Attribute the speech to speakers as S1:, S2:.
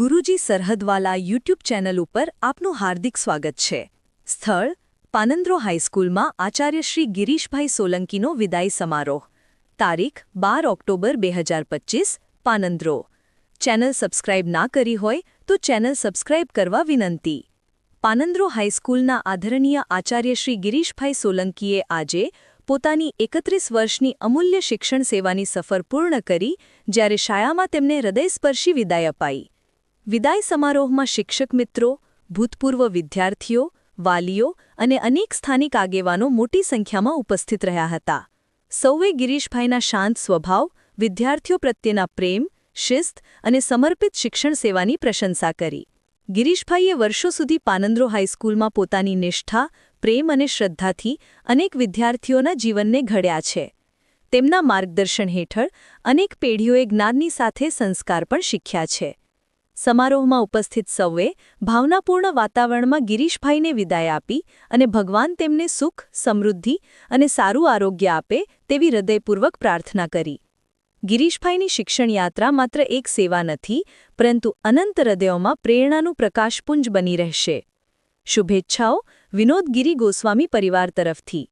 S1: ગુરુજી સરહદવાલા YouTube channel ઉપર આપનું હાર્દિક સ્વાગત છે. સ્થળ, પાનંદ્રો હાઈસ્કૂલમાં આચાર્ય શ્રી ગિરીશભાઈ સોલંકીનો વિદાય સમારોહ. તારીખ, બાર ઓક્ટોબર બે હજાર પચીસ, પાનંદ્રો. ચેનલ સબસ્ક્રાઇબ ના કરી હોય તો ચેનલ સબસ્ક્રાઇબ કરવા વિનંતી. પાનંદ્રો હાઈસ્કૂલના આદરણીય આચાર્ય શ્રી ગિરીશભાઈ સોલંકીએ આજે પોતાની એકત્રીસ વર્ષની અમૂલ્ય શિક્ષણ સેવાની સફર પૂર્ણ કરી, જ્યારે શાળામાં તેમને હૃદયસ્પર્શી વિદાય અપાઈ. વિદાય સમારોહમાં શિક્ષક મિત્રો, ભૂતપૂર્વ વિદ્યાર્થીઓ, વાલીઓ અને અનેક સ્થાનિક આગેવાનો મોટી સંખ્યામાં ઉપસ્થિત રહ્યા હતા. સૌએ ગિરીશભાઈના શાંત સ્વભાવ, વિદ્યાર્થીઓ પ્રત્યેના પ્રેમ, શિસ્ત અને સમર્પિત શિક્ષણ સેવાની પ્રશંસા કરી. ગિરીશભાઈએ વર્ષો સુધી પાનંદ્રો હાઈસ્કૂલમાં પોતાની નિષ્ઠા, પ્રેમ અને શ્રદ્ધાથી અનેક વિદ્યાર્થીઓના જીવનને ઘડ્યા છે. તેમના માર્ગદર્શન હેઠળ અનેક પેઢીઓએ જ્ઞાનની સાથે સંસ્કાર પણ શીખ્યા છે. સમારોહમાં ઉપસ્થિત સૌએ ભાવનાપૂર્ણ વાતાવરણમાં ગિરીશભાઈને વિદાય આપી અને ભગવાન તેમને સુખ, સમૃદ્ધિ અને સારું આરોગ્ય આપે તેવી હૃદયપૂર્વક પ્રાર્થના કરી. ગિરીશભાઈની શિક્ષણ યાત્રા માત્ર એક સેવા નથી, પરંતુ અનંત હૃદયોમાં પ્રેરણાનું પ્રકાશપુંજ બની રહેશે. શુભેચ્છાઓ વિનોદ ગિરી ગોસ્વામી પરિવાર તરફથી.